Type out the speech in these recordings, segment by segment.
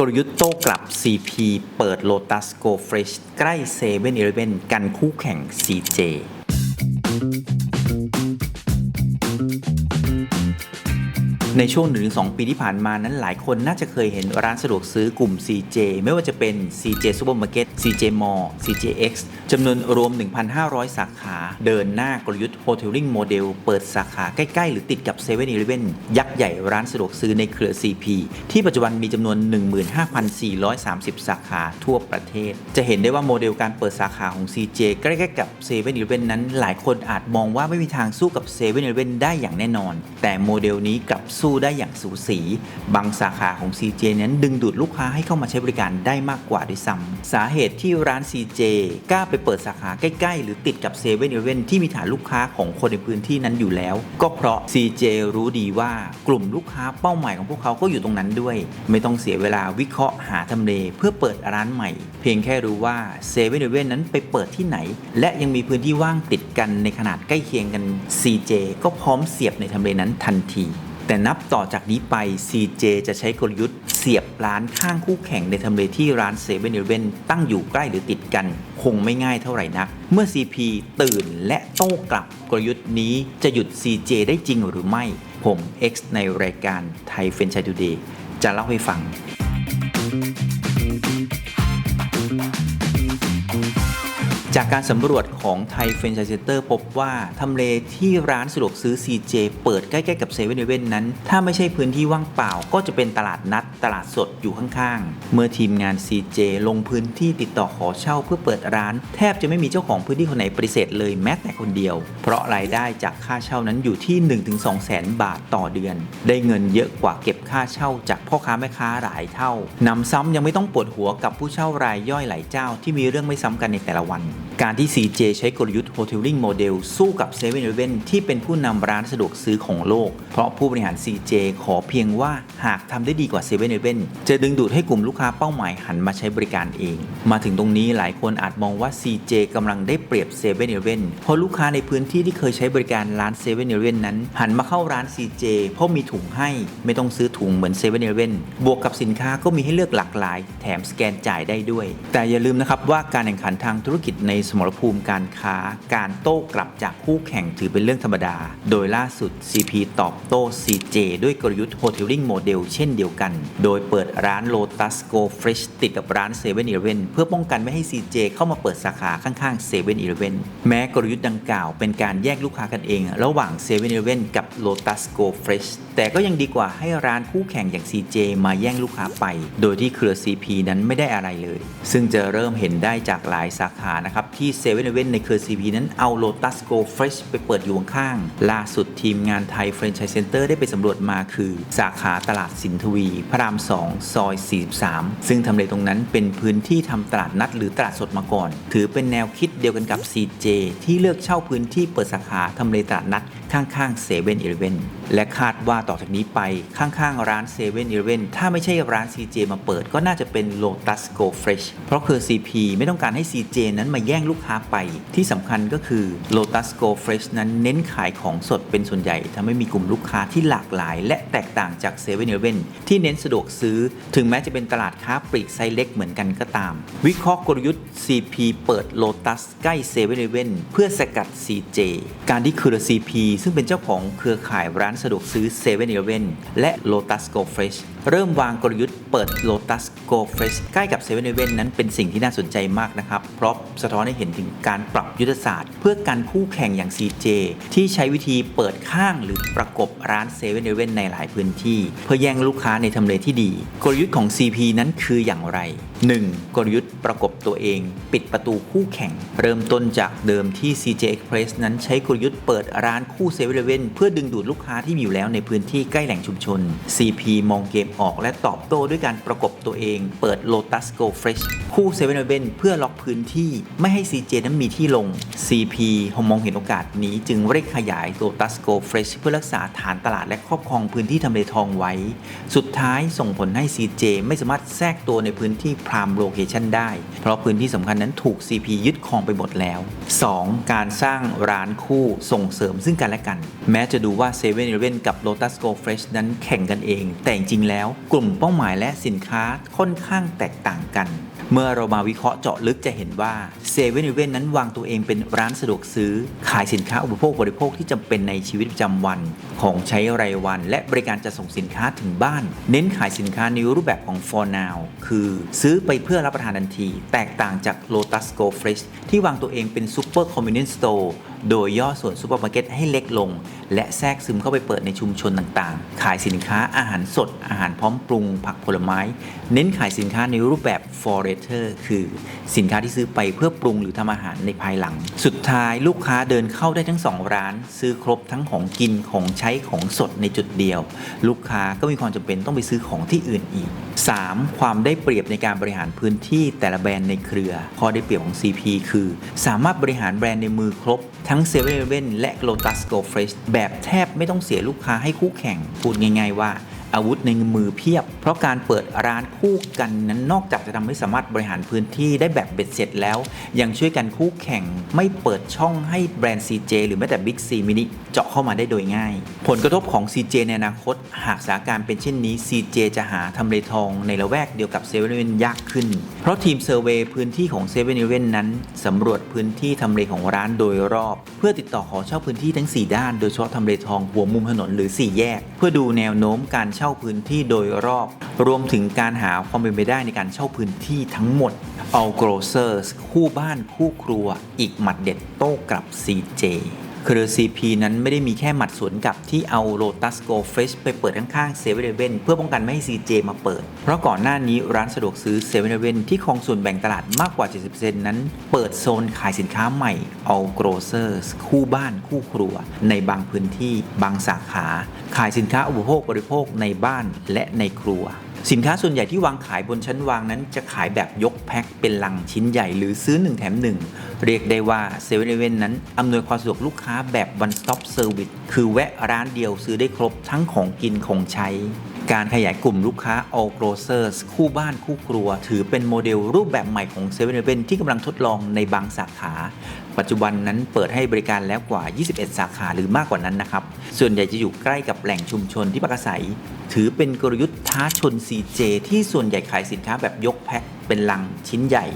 กลยุทธ์โต้กลับ CP เปิด Lotus Go Fresh ใกล้7 e เ e ่ e อกันคู่แข่ง CJ ในช่วง 1-2 ปีที่ผ่านมานั้นหลายคนน่าจะเคยเห็นร้านสะดวกซื้อกลุ่ม CJ ไม่ว่าจะเป็น CJ Supermarket CJ Mall CJX จำนวนรวม 1,500 สาขา เดินหน้ากลยุทธ์ Hoteling Model เปิดสาขาใกล้ ๆ หรือติดกับ7 e เ e ่ e อยักษ์ใหญ่ร้านสะดวกซื้อในเครือ CP ที่ปัจจุบันมีจำนวน 15,430 สาขาทั่วประเทศ จะเห็นได้ว่าโมเดลการเปิดสาขาของ CJ ใกล้ๆกับ7 e เ e ่ e นั้น หลายคนอาจมองว่าไม่มีทางสู้กับ7 e เ e ่ e ได้อย่างแน่นอน แต่โมเดลนี้กลับสู้ได้อย่างสูสี บางสาขาของ CJ นั้นดึงดูดลูกค้าให้เข้ามาใช้บริการได้มากกว่าด้วยซ้ำสาเหตุที่ร้าน CJ กล้าไปเปิดสาขาใกล้ ๆ หรือติดกับ7 e เ e ่ e ที่มีฐานลูกค้าของคนในพื้นที่นั้นอยู่แล้ว ก็เพราะ CJ รู้ดีว่ากลุ่มลูกค้าเป้าหมายของพวกเขาก็อยู่ตรงนั้นด้วย ไม่ต้องเสียเวลาวิเคราะห์หาทำเลเพื่อเปิดร้านใหม่ เพียงแค่รู้ว่า7 e เ e ่ e นั้นไปเปิดที่ไหน และยังมีพื้นที่ว่างติดกันในขนาดใกล้เคียงกัน CJ ก็พร้อมเสียบในทำเลนั้นทันที แต่นับต่อจากนี้ไป CJ จะใช้กลยุทธ์เสียบร้านข้างคู่แข่งในทำเลที่ร้าน7 e เ e ่ e ตั้งอยู่ใกล้หรือติดกัน คงไม่ง่ายเท่าไหร่นัก เมื่อ CP ตื่นและโต้กลับกลยุทธ์นี้จะหยุด CJ ได้จริงหรือไม่ ผม X ในรายการไทยเฟนชัยดูเดย์จะเล่าให้ฟัง จากการสำรวจของไทยเฟรนช c เซนเตอร์พบว่า ทำเลที่ร้านสะดวกซื้อ CJ เปิดใกล้ๆกับเซเว่นเว่นนั้น ถ้าไม่ใช่พื้นที่ว่างเปล่า ก็จะเป็นตลาดนัดตลาดสดอยู่ข้างๆ เมื่อทีมงาน CJ ลงพื้นที่ติดต่อขอเช่าเพื่อเปิดร้าน แทบจะไม่มีเจ้าของพื้นที่คนไหนปฏิเสธเลยแม้แต่คนเดียว เพราะรายได้จากค่าเช่านั้นอยู่ที่ 1-2แสนบาทต่อเดือน ได้เงินเยอะกว่าเก็บค่าเช่าจากพ่อค้าแม่ค้าหลายเท่านำซ้ำยังไม่ต้องปวดหัวกับผู้เช่ารายย่อยหลายเจ้าที่มีเรื่องไม่ซ้ำกันในแต่ละวัน การที่ CJ ใช้กลยุทธ์ Hoteling Model สู้กับ7 e เ e ่ e ที่เป็นผู้นำร้านสะดวกซื้อของโลก เพราะผู้บริหาร CJ ขอเพียงว่าหากทำได้ดีกว่า7 e เ e ่ e จะดึงดูดให้กลุ่มลูกค้าเป้าหมายหันมาใช้บริการเอง มาถึงตรงนี้หลายคนอาจมองว่า CJ กำลังได้เปรียบ7 e เ e ่ e เพราะลูกค้าในพื้นที่ที่เคยใช้บริการร้าน7 e เ e ่ e นั้น หันมาเข้าร้าน CJ เพราะมีถุงให้ไม่ต้องซื้อถุงเหมือน7 e เ e ่ e บวกกับสินค้าก็มีให้เลือกหลากหลาย แถมสแกนจ่ายได้ด้วย แต่อย่าลืมนะครับว่าการแข่งขันทางธุรกิจในสมรภูมิการค้า การโต้กลับจากคู่แข่งถือเป็นเรื่องธรรมดา โดยล่าสุด CP ตอบโต้ CJ ด้วยกลยุทธ์ Hoteling Model เช่นเดียวกัน โดยเปิดร้าน Lotus Go Fresh ติดกับร้าน7 e เ e ่ e เพื่อป้องกันไม่ให้ CJ เข้ามาเปิดสาขาข้างๆ7 e เ e ่ e แม้กลยุทธ์ดังกล่าวเป็นการแยกลูกค้ากันเอง ระหว่าง7 e เ e ่ e กับ Lotus Go Fresh แต่ก็ยังดีกว่าให้ร้านคู่แข่งอย่าง CJ มาแย่งลูกค้าไป โดยที่เครือ CP นั้นไม่ได้อะไรเลย ซึ่งจะเริ่มเห็นได้จากหลายสาขานะครับที่เซเว่นในเครือ CP นั้นเอา Lotus Go Fresh ไปเปิดอยู่ข้าง ล่าสุดทีมงานไทย Franchise Center ได้ไปสำรวจมาคือ สาขาตลาดสินทวี พระราม 2 ซอย 43 ซึ่งทำเลตรงนั้นเป็นพื้นที่ทำตลาดนัดหรือตลาดสดมาก่อน ถือเป็นแนวคิดเดียวกันกับ CJ ที่เลือกเช่าพื้นที่เปิดสาขาทำเลตลาดนัดข้างๆ7 e เ e ่ e และคาดว่าต่อจากนี้ไปข้างๆร้าน7 e เ e ่ e ถ้าไม่ใช่ร้าน CJ มาเปิดก็น่าจะเป็น Lotus Go Fresh เพราะคือ CP ไม่ต้องการให้ CJ นั้นมาแย่งลูกค้าไป ที่สำคัญก็คือ Lotus Go Fresh นั้นเน้นขายของสดเป็นส่วนใหญ่ทำให้มีกลุ่มลูกค้าที่หลากหลาย และแตกต่างจาก7 e เ e ่ e ที่เน้นสะดวกซื้อ ถึงแม้จะเป็นตลาดค้าปลีกไซส์เล็กเหมือนกันก็ตาม วิเคราะห์กลยุทธ์ CP เปิด Lotus ใกล้7 e เ e ่ e เพื่อสกัด CJ การที่คือ CP ซึ่งเป็นเจ้าของเครือข่ายร้านสะดวกซื้อ7 e เ e ่ e และ Lotus Go Fresh เริ่มวางกลยุทธ์เปิด Lotus Go Fresh ใกล้กับ7 e เ e ่ e นั้นเป็นสิ่งที่น่าสนใจมากนะครับ เพราะสะท้อนให้เห็นถึงการปรับยุทธศาสตร์ เพื่อการคู่แข่งอย่าง CJ ที่ใช้วิธีเปิดข้างหรือประกบร้าน7 e เ e ่ e ในหลายพื้นที่ เพื่อแย่งลูกค้าในทำเลที่ดี กลยุทธ์ของ CP นั้นคืออย่างไร 1. กลยุทธ์ประกบตัวเอง ปิดประตูคู่แข่ง เริ่มต้นจากเดิมที่ CJ Express นั้นใช้กลยุทธ์เปิดร้านคู่7 e เ e ่ e เพื่อดึงดูดลูกค้าที่มีอยู่แล้วในพื้นที่ใกล้แหล่งชุมชน CP มองเกมออกและตอบโต้ด้วยการประกบตัวเอง เปิด Lotus Go Fresh คู่7 e เ e ่ e เนเพื่อล็อกพื้นที่ไม่ให้ CJ นั้นมีที่ลง CP มองเห็นโอกาสนี้จึงเร่งขยาย Lotus Go Fresh เพื่อรักษาฐานตลาดและครอบครองพื้นที่ทำเลทองไว้ สุดท้ายส่งผลให้ CJ ไม่สามารถแทรกตัวในพื้นที่พรามโลเคชันได้ เพราะพื้นที่สำคัญนั้นถูก CP ยึดครองไปหมดแล้ว 2. การสร้างร้านคู่ส่งเสริมซึ่งกันและกัน แม้จะดูว่า7 e เ e ่ e กับ Lotus Go Fresh นั้นแข่งกันเอง แต่จริงแล้วแล้ว กลุ่มเป้าหมายและสินค้าค่อนข้างแตกต่างกัน เมื่อเรามาวิเคราะห์เจาะลึกจะเห็นว่าเซเว่นอีเวนนั้นวางตัวเองเป็นร้านสะดวกซื้อ ขายสินค้าอุปโภคบริโภคที่จำเป็นในชีวิตประจำวัน ของใช้รายวัน และบริการจะส่งสินค้าถึงบ้าน เน้นขายสินค้าในรูปแบบของ for now คือซื้อไปเพื่อรับประทานทันที แตกต่างจาก Lotus Go Fresh ที่วางตัวเองเป็น Super Convenience Store โดยย่อส่วนซูเปอร์มาร์เก็ตให้เล็กลง และแทรกซึมเข้าไปเปิดในชุมชนต่างๆ ขายสินค้าอาหารสด อาหารพร้อมปรุง ผักผลไม้ เน้นขายสินค้าในรูปแบบ forager คือสินค้าที่ซื้อไปเพื่อปรุงหรือทำอาหารในภายหลัง สุดท้ายลูกค้าเดินเข้าได้ทั้ง 2 ร้าน ซื้อครบทั้งของกินของใช้ของสดในจุดเดียว ลูกค้าก็มีความจำเป็นต้องไปซื้อของที่อื่นอีก 3. ความได้เปรียบในการบริหารพื้นที่แต่ละแบรนด์ในเครือ ข้อได้เปรียบของ CP คือ สามารถบริหารแบรนด์ในมือครบทั้ง7 e เ e ่ e และ Lotus Go Fresh แบบแทบไม่ต้องเสียลูกค้าให้คู่แข่ง พูดง่าย ๆ ว่า อาวุธในมือเพียบ เพราะการเปิดร้านคู่กันนั้นนอกจากจะทำให้สามารถบริหารพื้นที่ได้แบบเบ็ดเสร็จแล้ว ยังช่วยกันคู่แข่งไม่เปิดช่องให้แบรนด์ CJ หรือแม้แต่ Big C Mini เจาะเข้ามาได้โดยง่าย ผลกระทบของ CJ ในอนาคต หากสถานการณ์เป็นเช่นนี้ CJ จะหาทำเลทองในละแวกเดียวกับ7 e เ e ่ e ยากขึ้น เพราะทีมเซอร์เวย์พื้นที่ของ7 e เ e ่ e นั้นสำรวจพื้นที่ทำเลของร้านโดยรอบ เพื่อติดต่อขอเช่าพื้นที่ทั้ง 4 ด้าน โดยเฉพาะทำเลทองหัวมุมถนนหรือ 4 แยก เพื่อดูแนวโน้มการเช่าพื้นที่โดยรอบ รวมถึงการหาความเป็นไปได้ในการเช่าพื้นที่ทั้งหมด All Grocers คู่บ้านคู่ครัว อีกหมัดเด็ดโต้กลับ CJ เครือ CP นั้นไม่ได้มีแค่หมัดสวนกลับที่เอา Lotus Go Fresh ไปเปิดข้างๆ7 e เ e ่ e เพื่อป้องกันไม่ให้ CJ มาเปิด เพราะก่อนหน้านี้ร้านสะดวกซื้อ7 e เ e ่ e ที่ครองส่วนแบ่งตลาดมากกว่า 70%นั้น เปิดโซนขายสินค้าใหม่ All Grocers คู่บ้านคู่ครัว ในบางพื้นที่บางสาขา ขายสินค้าอุปโภคบริโภคในบ้านและในครัว สินค้าส่วนใหญ่ที่วางขายบนชั้นวางนั้นจะขายแบบยกแพ็คเป็นลังชิ้นใหญ่หรือซื้อ 1 แถม 1 เรียกได้ว่า7 e เ e ่ e นั้น อำนวยความสะดวกลูกค้าแบบ one stop service คือแวะร้านเดียวซื้อได้ครบทั้งของกินของใช้ การขยายกลุ่มลูกค้า all grocers คู่บ้านคู่ครัว ถือเป็นโมเดลรูปแบบใหม่ของ7 e เ e ่ e ที่กำลังทดลองในบางสาขา ปัจจุบันนั้นเปิดให้บริการแล้วกว่า 21 สาขาหรือมากกว่านั้นนะครับ ส่วนใหญ่จะอยู่ใกล้กับแหล่งชุมชนที่พักอาศัย ถือเป็นกลยุทธ์ท้าชน CJ ที่ส่วนใหญ่ขายสินค้าแบบยกแพ็คเป็นลังชิ้นใหญ่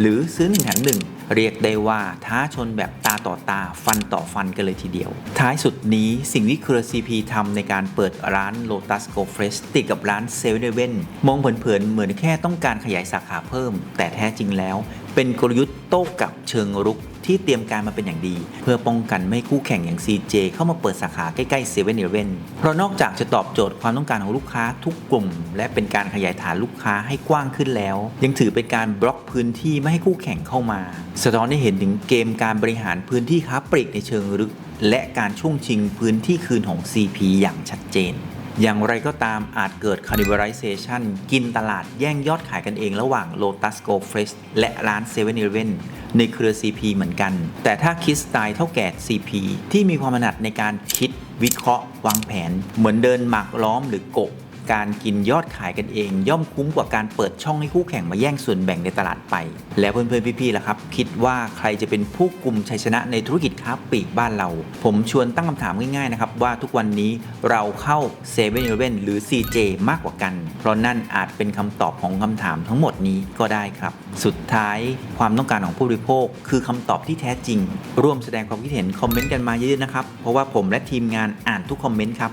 หรือซื้อหนึ่งแถมหนึ่งเรียกได้ว่าท้าชนแบบตาต่อตาฟันต่อฟันกันเลยทีเดียว ท้ายสุดนี้สิ่งที่เครือ CP ทำในการเปิดร้าน Lotus Go Fresh ติดกับร้าน7 e เ e ่ e มองเผินๆเหมือนแค่ต้องการขยายสาขาเพิ่ม แต่แท้จริงแล้ว เป็นกลยุทธ์โต้กลับเชิงรุกที่เตรียมการมาเป็นอย่างดี เพื่อป้องกันไม่ให้คู่แข่งอย่าง CJ เข้ามาเปิดสาขาใกล้ๆ7 e เ e ่ e เพราะนอกจากจะตอบโจทย์ความต้องการของลูกค้าทุกกลุ่ม และเป็นการขยายฐานลูกค้าให้กว้างขึ้นแล้ว ยังถือเป็นการบล็อกพื้นที่ไม่ให้คู่แข่งเข้ามา สะท้อนให้เห็นถึงเกมการบริหารพื้นที่ค้าปลีกในเชิงลึกและการช่วงชิงพื้นที่คืนของ CP อย่างชัดเจน อย่างไรก็ตามอาจเกิด cannibalization กินตลาดแย่งยอดขายกันเองระหว่าง Lotus Go Fresh และร้าน 7 e เ e ่ e ในเครือ CP เหมือนกัน แต่ถ้าคิดสไตล์เท่าแก่ CP ที่มีความถนัดในการคิดวิเคราะห์ วางแผน เหมือนเดินหมากล้อมหรือโกะ การกินยอดขายกันเอง ย่อมคุ้มกว่าการเปิดช่องให้คู่แข่งมาแย่งส่วนแบ่งในตลาดไป แล้วเพื่อนๆพี่ๆล่ะครับ คิดว่าใครจะเป็นผู้กลุ่มชัยชนะในธุรกิจค้าปลีกบ้านเรา ผมชวนตั้งคำถามง่ายๆนะครับว่าทุกวันนี้เราเข้า7 e เ e ่ e หรือ CJ มากกว่ากัน เพราะนั่นอาจเป็นคำตอบของคำถามทั้งหมดนี้ก็ได้ครับ สุดท้ายความต้องการของผู้บริโภค คือคำตอบที่แท้จริง ร่วมแสดงความคิดเห็นคอมเมนต์กันมาเยอะๆนะครับเพราะว่าผมและทีมงานอ่านทุกคอมเมนต์ครับ